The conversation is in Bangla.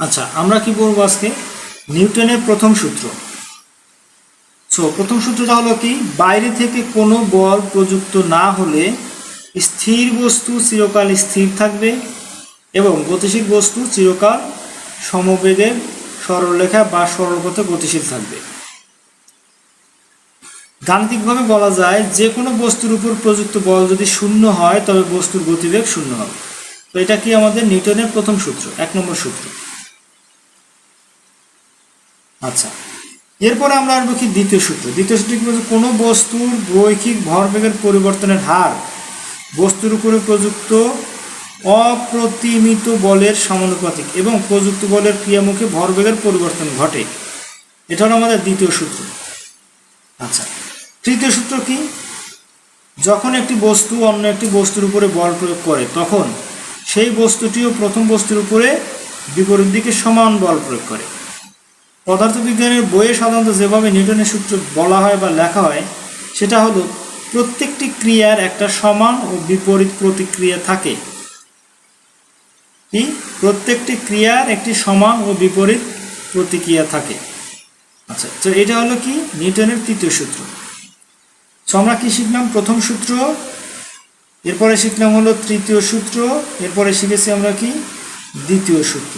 আচ্ছা আমরা কি বলব আজকে? নিউটনের প্রথম সূত্র। সো প্রথম সূত্রটা হলো কি? বাইরে থেকে কোনো বল প্রযুক্ত না হলে স্থির বস্তু চিরকাল স্থির থাকবে এবং গতিশীল বস্তু চিরকাল সমবেগের সরলরেখা বা সরলপথে গতিশীল থাকবে। গাণিতিকভাবে বলা যায়, যে কোনো বস্তুর উপর প্রযুক্ত বল যদি শূন্য হয়, তবে বস্তুর গতিবেগ শূন্য হবে। তো এটা কি আমাদের নিউটনের প্রথম সূত্র, এক নম্বর সূত্র। আচ্ছা। এরপরে আমরা আসব কি দ্বিতীয় সূত্র। দ্বিতীয় সূত্র কি বলছে, কোনো বস্তুর রৈখিক ভরবেগের পরিবর্তনের হার বস্তুর উপরে প্রযুক্ত অপ্রতিমিত বলের সমানুপাতিক এবং প্রযুক্ত বলের ক্রিয়ামুখে ভরবেগের পরিবর্তন ঘটে। এটা হলো আমাদের দ্বিতীয় সূত্র। আচ্ছা তৃতীয় সূত্র কি? যখন একটি বস্তু অন্য একটি বস্তুর উপরে বল প্রয়োগ করে, তখন সেই বস্তুটিও প্রথম বস্তুর উপরে বিপরীত দিকে সমান বল প্রয়োগ করে। পদার্থবিজ্ঞানের বইয়ে সাধারণত যেভাবে নিউটনের সূত্র বলা হয় বা লেখা হয়, সেটা হলো প্রত্যেকটি ক্রিয়ার একটা সমান ও বিপরীত প্রতিক্রিয়া থাকে। কি? প্রত্যেকটি ক্রিয়ার একটি সমান ও বিপরীত প্রতিক্রিয়া থাকে। আচ্ছা তো এটা হলো কি? নিউটনের তৃতীয় সূত্র। তো আমরা কি শিখলাম? প্রথম সূত্র, এরপরে শিখলাম হলো তৃতীয় সূত্র, এরপরে শিখেছি আমরা কি? দ্বিতীয় সূত্র।